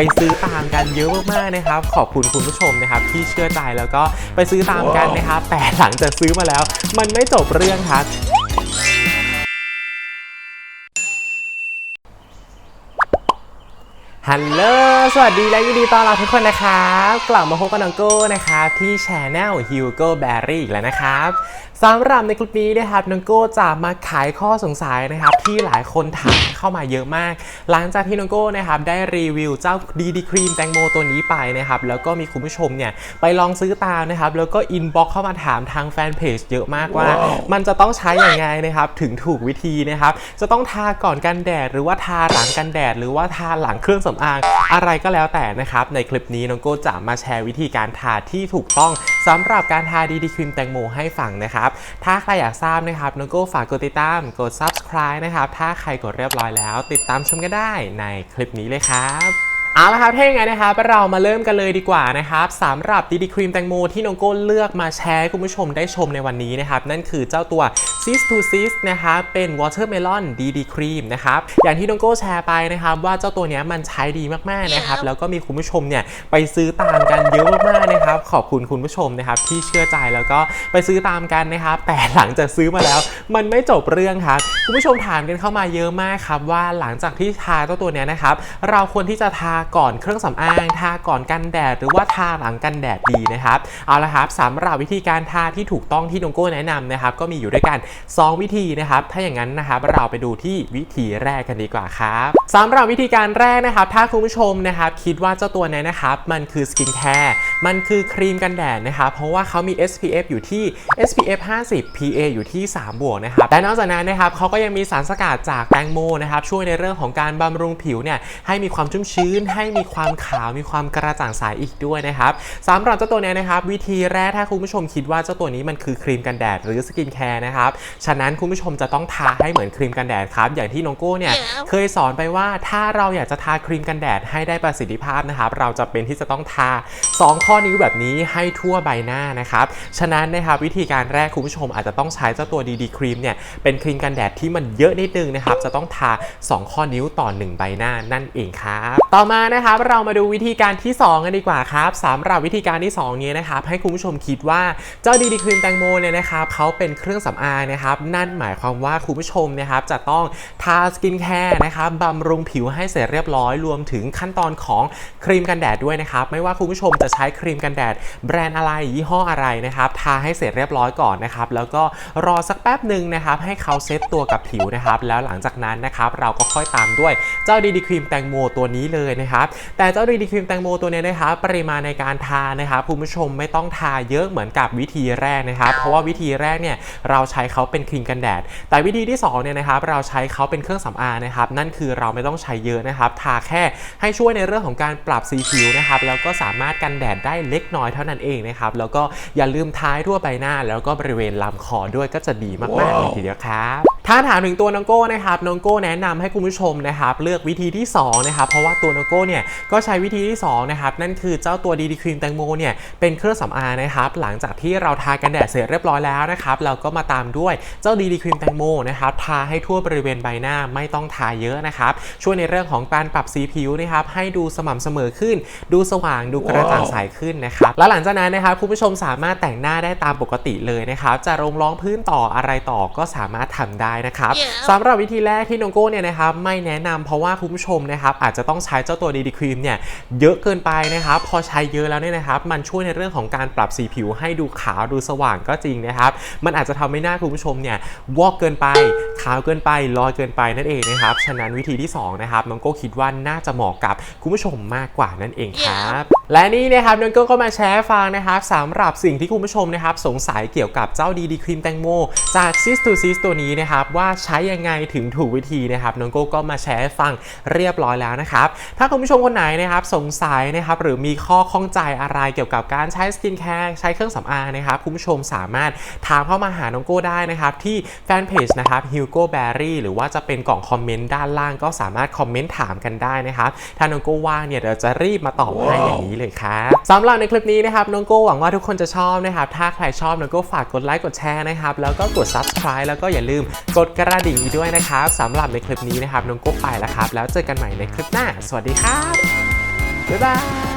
ไปซื้อตามกันเยอะมากๆนะครับ ขอบคุณคุณผู้ชมนะครับที่เชื่อใจแล้วก็ไปซื้อตามกันนะครับแต่หลังจากซื้อมาแล้ว มันไม่จบเรื่องครับ ฮัลโหล สวัสดีและยินดีต้อนรับทุกคนนะครับกลับมาพบกับน้องโก้นะครับที่ช anel Hugo Berry อีกแล้วนะครับสำหรับในคลิปนี้นะครับน้องโก้จะมาขายข้อสงสัยนะครับที่หลายคนถามเข้ามาเยอะมาก หลังจากที่น้องโก้นะครับได้รีวิวเจ้าดีดีครีมแตงโมตัวนี้ไปนะครับแล้วก็มีคุณผู้ชมเนี่ยไปลองซื้อตามนะครับแล้วก็อินบ็อกเข้ามาถามทางแฟนเพจเยอะมากว่า มันจะต้องใช้อย่างไงนะครับถึงถูกวิธีนะครับจะต้องทาก่อนกันแดดหรือว่าทาหลังกันแดด หรือว่าทาหลังเครื่องสำอางอะไรก็แล้วแต่นะครับ ในคลิปนี้น้องโก้จะมาแชร์วิธีการทาที่ถูกต้องสำหรับการทาดีดีครีมแตงโมให้ฟังนะครับ ถ้าใครอยากทราบนะครับน้องโก้ฝากกดติดตาม กด subscribe นะครับ ถ้าใครกดเรียบร้อยแล้ว ติดตามชมกันได้ในคลิปนี้เลยครับเอาละครับถ้าอย่างนั้นะครับเรามาเริ่มกันเลยดีกว่านะครับสำหรับดีดีครีมแตงโมที่น้องโก้เลือกมาแชร์ให้คุณผู้ชมได้ชมในวันนี้นะครับนั่นคือเจ้าตัว Cis to Cis นะครับเป็น Watermelon DD Cream นะครับอย่างที่น้องโก้แชร์ไปนะครับว่าเจ้าตัวเนี้ยมันใช้ดีมากๆนะครับแล้วก็มีคุณผู้ชมเนี่ยไปซื้อตามกันเยอะมากๆนะครับขอบคุณคุณผู้ชมนะครับที่เชื่อใจแล้วก็ไปซื้อตามกันนะครับแต่หลังจากซื้อมาแล้ว มันไม่จบเรื่องครับคุณผู้ชมถามกันเข้ามาเยอะมากครับว่าหลังจากที่ทาเจ้าตัวเนี้ยนะครับเราควรที่จะทาก่อนเครื่องสำอางทาก่อนกันแดด หรือว่าทาหลังกันแดดดีนะครับเอาละครับสำหรับวิธีการทาที่ถูกต้องที่น้องโก้แนะนำนะครับก็มีอยู่ด้วยกัน2 วิธีนะครับ ถ้าอย่างนั้นนะครับเราไปดูที่วิธีแรกกันดีกว่าครับสำหรับวิธีการแรกนะครับ ถ้าคุณผู้ชมนะครับคิดว่าเจ้าตัวนี้นะครับมันคือสกินแคร์มันคือครีมกันแดดนะครับเพราะว่าเขามี SPF อยู่ที่ SPF 50 PA อยู่ที่ 3 บวกนะครับแต่นอกจากนั้นนะครับเขาก็ยังมีสารสกัดจากแตงโมนะครับช่วยในเรื่องของการบำรุงผิวเนี่ยให้มีความชุ่มชื้น ให้มีความขาวมีความกระจ่างใสอีกด้วยนะครับสำหรับเจ้าตัวเนี้ยนะครับ วิธีแรกถ้าคุณผู้ชมคิดว่าเจ้าตัวนี้มันคือครีมกันแดดหรือสกินแคร์นะครับฉะนั้นคุณผู้ชมจะต้องทาให้เหมือนครีมกันแดดครับ อย่างที่น้องโก้เนี่ยเคยสอนไปว่าถ้าเราอยากจะทาครีมกันแดดให้ได้ประสิทธิภาพนะครับ เราจะเป็นที่จะต้องทา 2 ข้อนิ้วแบบนี้ให้ทั่วใบหน้านะครับ ฉะนั้นนะครับวิธีการแรกคุณผู้ชมอาจจะต้องใช้เจ้าตัวดีดีครีมเนี่ยเป็นครีมกันแดดที่มันเยอะนิดนึงนะครับ จะต้องทา 2 ข้อนิ้วต่อ 1 ใบหน้านั่นเองครับ ต่อมานะครับเรามาดูวิธีการที่ 2 กันดีกว่าครับสำหรับวิธีการที่2นี้นะครับให้คุณผู้ชมคิดว่าเจ้าดีดีครีมแตงโมเนี่ยนะครับเขาเป็นเครื่องสำอางนะครับ นั่นหมายความว่าคุณผู้ชมนะครับจะต้องทาสกินแคร์นะครับบำรุงผิวให้เสร็จเรียบร้อยรวมถึงขั้นตอนของครีมกันแดดด้วยนะครับ ไม่ว่าคุณผู้ชมจะใช้ครีมกันแดด แบรนด์อะไรยี่ห้ออะไรนะครับทาให้เสร็จเรียบร้อยก่อนนะครับ แล้วก็รอสักแป๊บหนึ่งนะครับให้เขาเซตตัวกับผิวนะครับ แล้วหลังจากนั้นนะครับเราก็ค่อยตามด้วยเจ้าดีดีครีมแตงโมตัวนี้เลยนะครับแต่เจ้าดีดีครีมแตงโมตัวนี้นะครับปริมาณในการทานะครับคุณผู้ชมไม่ต้องทาเยอะเหมือนกับวิธีแรกนะครับ เพราะว่าวิธีแรกเนี่ยเราใช้เขาเป็นครีมกันแดด แต่วิธีที่2เนี่ยนะครับเราใช้เขาเป็นเครื่องสำอางนะครับนั่นคือเราไม่ต้องใช้เยอะนะครับทาแค่ให้ช่วยในเรื่องของการปรับสีผิวนะครับแล้วก็สามารถกันแดดได้เล็กน้อยเท่านั้นเองนะครับแล้วก็อย่าลืมท้ายทั่วใบหน้า แล้วก็บริเวณลำคอด้วยก็จะดีมากๆเลยทีเดียวครับ ถ้าถามถึงตัวน้องโก้นะครับน้องโก้แนะนำให้คุณผู้ชมนะครับเลือกวิธีที่2นะครับเพราะว่าตัวน้องโก้เนี่ยก็ใช้วิธีที่2นะครับนั่นคือเจ้าตัวดีดีครีมแตงโมเนี่ยเป็นเครื่องสำอางนะครับหลังจากที่เราทากันแดดเสร็จเรียบร้อยแล้วนะครับเราก็มาตามด้วยเจ้าดีดีครีมแตงโมนะครับทาให้ทั่วบริเวณใบหน้าไม่ต้องทาเยอะนะครับช่วยในเรื่องของการปรับสีผิวนะครับให้ดูสม่ำเสมอขึ้น ดูสว่างดูกระจ่างใสขึ้นนะครับแล้วหลังจากนั้นนะครับคุณผู้ชมสามารถแต่งหน้าได้ตามปกติเลยนะครับจะลงรองพื้นต่ออะไรต่อก็สามารถทำได้นะครับ Yeah. สำหรับวิธีแรกที่น้องโก้เนี่ยนะครับไม่แนะนำเพราะว่าคุณผู้ชมนะครับอาจจะต้องใช้เจ้าตัวดีดีครีมเนี่ยเยอะเกินไปนะครับพอใช้เยอะแล้วเนี่ยนะครับมันช่วยในเรื่องของการปรับสีผิวให้ดูขาวดูสว่างก็จริงนะครับ มันอาจจะทำให้หน้าคุณผู้ชมเนี่ยวอกเกินไปขาวเกินไปลอยเกินไปนั่นเองนะครับฉะนั้นวิธีที่สองนะครับน้องโก้คิดว่าน่าจะเหมาะกับคุณผู้ชมมากกว่านั่นเองครับและนี่นะครับน้องโก้ก็มาแชร์ฟังนะครับสำหรับสิ่งที่คุณผู้ชมนะครับสงสัยเกี่ยวกับเจ้าดีดีครีมแตงโมจากซิสตูซิสตัวนี้นะครับว่าใช้ยังไงถึงถูกวิธีนะครับน้องโก้ก็มาแชร์ฟังเรียบร้อยแล้วนะครับถ้าคุณผู้ชมคนไหนนะครับสงสัยนะครับหรือมีข้อข้องใจอะไรเกี่ยวกับการใช้สกินแคร์ใช้เครื่องสำอางนะครับคุณผู้ชมสามารถถามเข้ามาหาน้องโก้ได้นะครับที่แฟนเพจนะครับ Hugo Berry หรือว่าจะเป็นกล่องคอมเมนต์ด้านล่างก็สามารถคอมเมนต์ถามกันได้นะครับถ้าน้องโก้ว่างเนี่ยเดี๋ยวจะรีบมาตอบให้อย่างนี้เลยครับสำหรับในคลิปนี้นะครับน้องโก้หวังว่าทุกคนจะชอบนะครับ ถ้าใครชอบน้องโก้ฝากกดไลค์กดแชร์นะครับ แล้วก็กด subscribe แล้วก็อย่าลืมกดกระดิ่งด้วยนะครับสำหรับในคลิปนี้นะครับน้องโก้ไปแล้วครับ แล้วเจอกันใหม่ในคลิปหน้า สวัสดีครับบ๊ายบาย